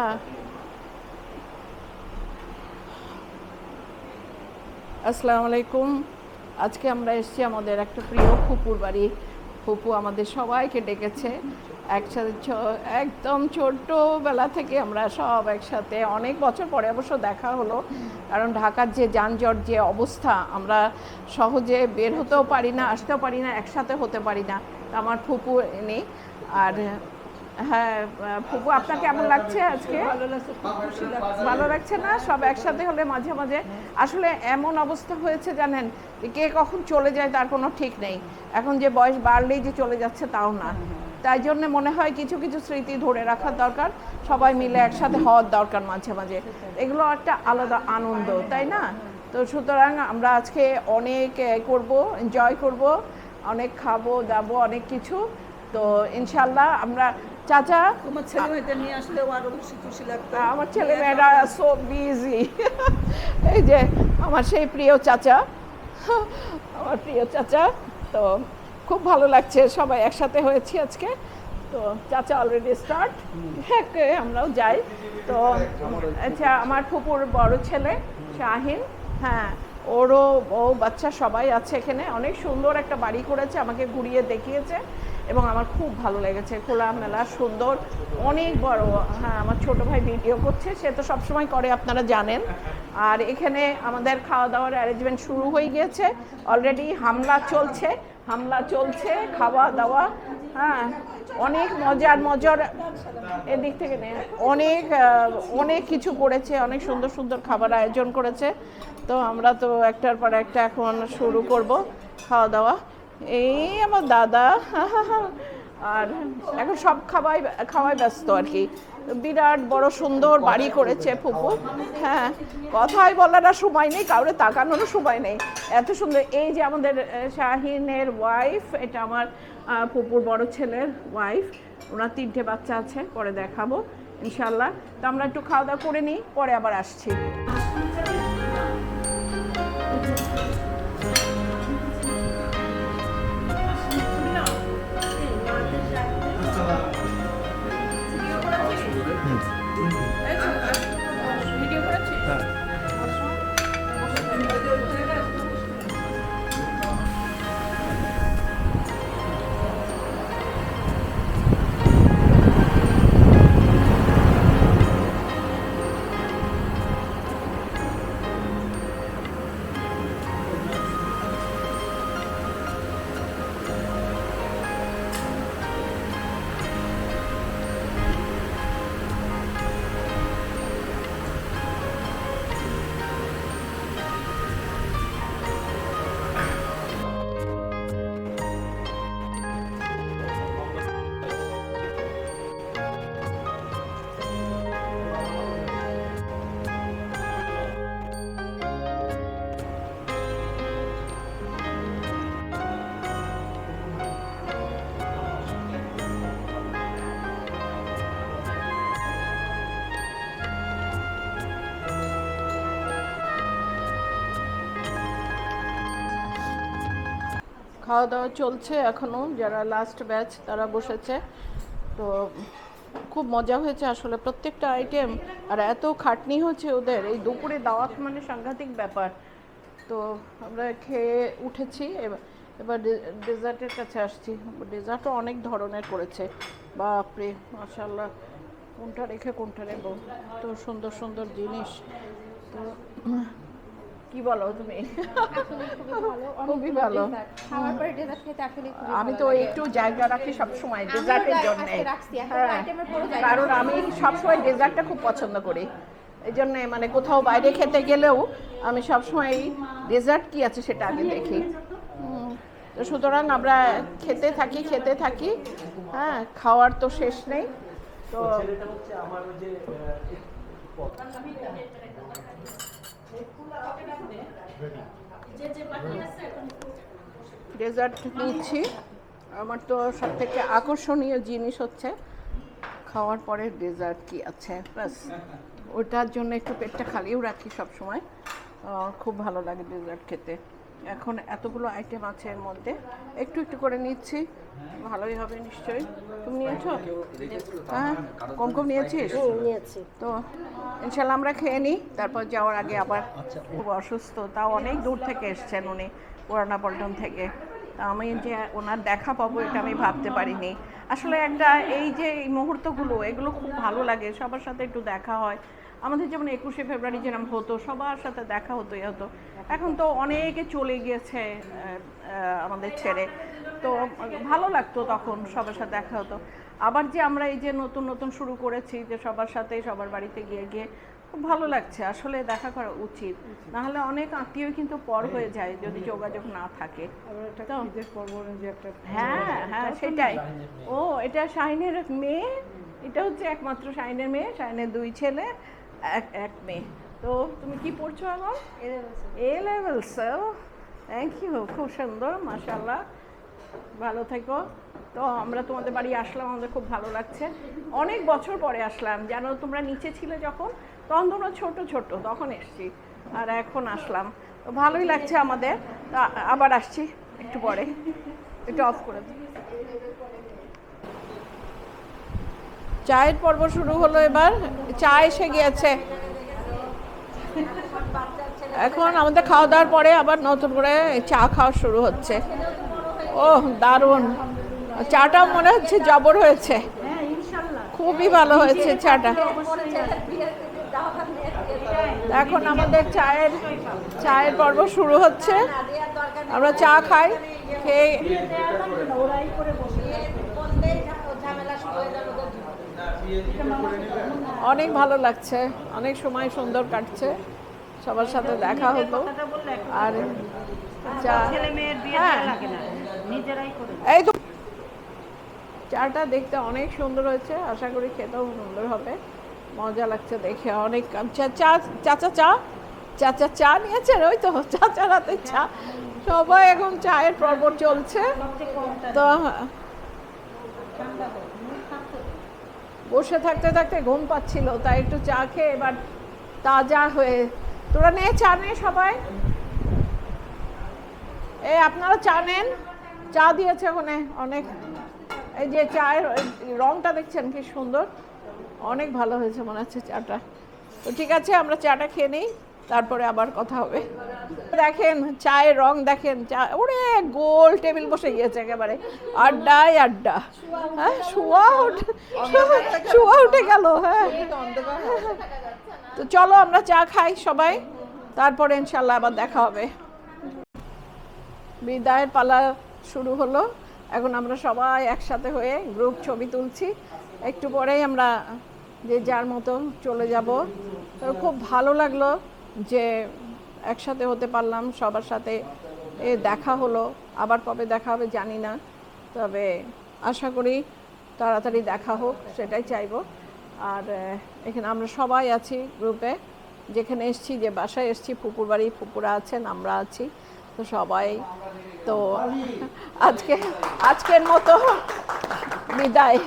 হ্যাঁ। আসসালামু আলাইকুম। আজকে আমরা এসেছি আমাদের একটা প্রিয় ফুপুর বাড়ি। ফুপু আমাদের সবাইকে ডেকেছে। একসাথে একদম ছোট্টবেলা থেকে আমরা সব একসাথে অনেক বছর পরে অবশ্য দেখা হলো। কারণ ঢাকার যে যানজট, যে অবস্থা, আমরা সহজে বের হতেও পারি না, আসতেও পারি না, একসাথে হতে পারি না। আমার ফুপু নেই আর হ্যাঁ ফুপু, আপনার কেমন লাগছে আজকে? ভালো লাগছে না? সব একসাথে হলে মাঝে মাঝে। আসলে এমন অবস্থা হয়েছে জানেন কে কখন চলে যায় তার কোনো ঠিক নেই। এখন যে বয়স বাড়লেই যে চলে যাচ্ছে তাও না। তাই জন্য মনে হয় কিছু কিছু স্মৃতি ধরে রাখার দরকার। সবাই মিলে একসাথে হওয়ার দরকার মাঝে মাঝে। এগুলো একটা আলাদা আনন্দ, তাই না? তো সুতরাং আমরা আজকে অনেক করব এনজয় করব, অনেক খাব দাবো অনেক কিছু। তো ইনশাল্লাহ আমরা চাচা? তোমার ছেলে মেয়েদের নিয়ে আসলেও আরও বেশি খুশি লাগতো। আমার ছেলে মেয়েরা সো বিজি এই যে আমার সেই প্রিয় চাচা। আমার প্রিয় চাচা। তো খুব ভালো লাগছে সবাই একসাথে হয়েছি আজকে। তো চাচা অলরেডি স্টার্ট হ্যাঁ আমরাও যাই। তো আচ্ছা আমার ফুপুর বড় ছেলে শাহিন। হ্যাঁ ওরও ও বাচ্চা সবাই আছে এখানে। অনেক সুন্দর একটা বাড়ি করেছে আমাকে ঘুরিয়ে দেখিয়েছে। এবং আমার খুব ভালো লেগেছে খোলামেলা সুন্দর, অনেক বড় হ্যাঁ আমার ছোট ভাই ভিডিও করছে, সে তো সবসময় করে, আপনারা জানেন। আর এখানে আমাদের খাওয়া দাওয়ার অ্যারেঞ্জমেন্ট শুরু হয়ে গিয়েছে অলরেডি হামলা চলছে হামলা চলছে খাওয়া দাওয়া হ্যাঁ অনেক মজার মজার এদিক থেকে নে অনেক অনেক কিছু করেছে, অনেক সুন্দর সুন্দর খাবার আয়োজন করেছে। তো আমরা তো একটার পর একটা এখন শুরু করব খাওয়া দাওয়া এই আমার দাদা। আর এখন সব খাওয়াই খাওয়াই ব্যস্ত আর কি। বিরাট বড় সুন্দর বাড়ি করেছে ফুপু। হ্যাঁ কথাই বলার আর সময় নেই, কাউরে তাকানোরও সময় নেই। এত সুন্দর। এই যে আমাদের শাহিনের ওয়াইফ এটা আমার ফুপুর বড় ছেলের ওয়াইফ ওনার তিনটে বাচ্চা আছে, পরে দেখাবো ইনশাল্লাহ তো আমরা একটু খাওয়া দাওয়া করে নিই, পরে আবার আসছি। খাওয়া দাওয়া চলছে এখনও যারা লাস্ট ব্যাচ তারা বসেছে। তো খুব মজা হয়েছে আসলে প্রত্যেকটা আইটেম আর এত খাটনি হচ্ছে ওদের, এই দুপুরে দাওয়াত মানে সাংঘাতিক ব্যাপার। তো আমরা খেয়ে উঠেছি এবার এবার ডেজার্টের কাছে আসছি। ডেজার্টও অনেক ধরনের করেছে। বাপরে মাশাল্লাহ কোনটা রেখে কোনটা রেখো তো সুন্দর সুন্দর জিনিস। তো কি বলো তুমি? খুবই ভালো। খাওয়ার পরে ডেজার্ট খেতে আসলে আমি তো একটু জায়গা রাখি সব সময় ডেজার্টের জন্য। কারণ। আমি সবসময় ডেজার্টটা খুব পছন্দ করি। এই জন্য মানে কোথাও বাইরে খেতে গেলেও আমি সবসময় ডেজার্ট কি আছে সেটা আগে দেখি। তো সুতরাং আমরা খেতে থাকি খেতে থাকি। হ্যাঁ খাওয়ার তো শেষ নেই। তো ছেলেটা হচ্ছে আমার যে ডেজার্ট নিচ্ছি। আমার তো সব থেকে আকর্ষণীয় জিনিস হচ্ছে খাওয়ার পরে ডেজার্ট কি আছে। ব্যাস। ওটার জন্য একটু পেটটা খালিও রাখি সব সময় খুব ভালো লাগে ডেজার্ট খেতে। এখন এতগুলো আইটেম আছে এর মধ্যে। একটু একটু করে নিচ্ছি। ভালোই হবে নিশ্চয়ই। তুমি নিয়েছো? হ্যাঁ? কম কম নিয়েছিস? নিয়েছি। তো ইনশাল্লাহ আমরা খেয়ে নিই। তারপর যাওয়ার আগে আবার খুব অসুস্থ। তাও অনেক দূর থেকে এসছেন উনি পুরানা পল্টন থেকে। তা আমি যে ওনার দেখা পাবো এটা আমি ভাবতে পারিনি। আসলে একটা এই যে এই মুহূর্তগুলো এগুলো খুব ভালো লাগে। সবার সাথে একটু দেখা হয়। আমাদের যেমন একুশে ফেব্রুয়ারি যেরকম হতো সবার সাথে দেখা হতো এ হতো। এখন তো অনেকে চলে গিয়েছে আমাদের ছেড়ে। তো ভালো লাগতো তখন সবার সাথে দেখা হতো। আবার যে আমরা এই যে নতুন নতুন শুরু করেছি যে সবার সাথে সবার বাড়িতে গিয়ে গিয়ে খুব ভালো লাগছে। আসলে দেখা করা উচিত। নাহলে অনেক আত্মীয় কিন্তু পর হয়ে যায় যদি যোগাযোগ না থাকে। হ্যাঁ হ্যাঁ সেটাই। ও এটা শাহিনের মেয়ে? এটা হচ্ছে একমাত্র শাহিনের মেয়ে। শাহিনের দুই ছেলে। এক এক মেয়ে তো তুমি কি পড়ছো এখন? A level levels thank you খুব সুন্দর মাশাল্লাহ ভালো থেকো। তো আমরা তোমাদের বাড়ি আসলাম আমাদের খুব ভালো লাগছে। অনেক বছর পরে আসলাম যেন তোমরা নিচে ছিলে যখন তখন তোমরা ছোট ছোট তখন এসছি। আর এখন আসলাম। তো ভালোই লাগছে আমাদের। তো আবার আসছি একটু পরে। একটু অফ করে দিই চায়ের পর্ব শুরু হলো এবার। চা এসে গিয়েছে। এখন আমাদের খাওয়া দাওয়ার পরে আবার নতুন করে চা খাওয়া শুরু হচ্ছে। ও দারুণ। চাটাও মনে হচ্ছে জবর হয়েছে। খুবই ভালো হয়েছে চাটা। এখন আমাদের চায়ের চায়ের পর্ব শুরু হচ্ছে। আমরা চা খাই, খেয়ে অনেক ভালো লাগছে। অনেক সময় সুন্দর কাটছে। সবার সাথে দেখা হতো আর চা হ্যাঁ। এই তো। চাটা দেখতে অনেক সুন্দর হয়েছে। আশা করি খেতেও সুন্দর হবে। মজা লাগছে দেখে অনেক চা চা চাচা চা? চাচা চা নিয়েছেন? ওই তো চাচা রাতে চা। সবাই এখন চায়ের পর্ব চলছে। তো বসে থাকতে থাকতে ঘুম পাচ্ছিল, তাই একটু চা খেয়ে এবার তাজা হয়ে, তোরা নে চা নে সবাই। এ, আপনারা চা নেন? চা দিয়েছে ওখানে অনেক। এই যে চায়ের রংটা দেখছেন কি সুন্দর। অনেক ভালো হয়েছে মনে হচ্ছে চাটা। তো ঠিক আছে, আমরা চাটা খেয়ে নিই। তারপরে আবার কথা হবে। দেখেন, চায়ের রং দেখেন, চা, ওরে, গোল টেবিল বসে গিয়েছে একেবারে। আড্ডায় আড্ডা। হ্যাঁ শুয়া উঠে শুয়া উঠে গেল হ্যাঁ। তো চলো আমরা চা খাই সবাই, তারপরে ইনশাল্লাহ আবার দেখা হবে। বিদায়ের পালা শুরু হলো। এখন আমরা সবাই একসাথে হয়ে গ্রুপ ছবি তুলছি। একটু পরেই আমরা যে যার মতো চলে যাব। তো খুব ভালো লাগল। যে একসাথে হতে পারলাম, সবার সাথে এ দেখা হলো, আবার কবে দেখা হবে জানি না, তবে আশা করি তাড়াতাড়ি দেখা হোক, সেটাই চাইব। আর এখানে আমরা সবাই আছি গ্রুপে যেখানে এসছি, যে বাসায় এসছি, ফুপুর বাড়ি, ফুপুরা আছেন, আমরা আছি, তো সবাই তো আজকে, আজকের মতো বিদায়।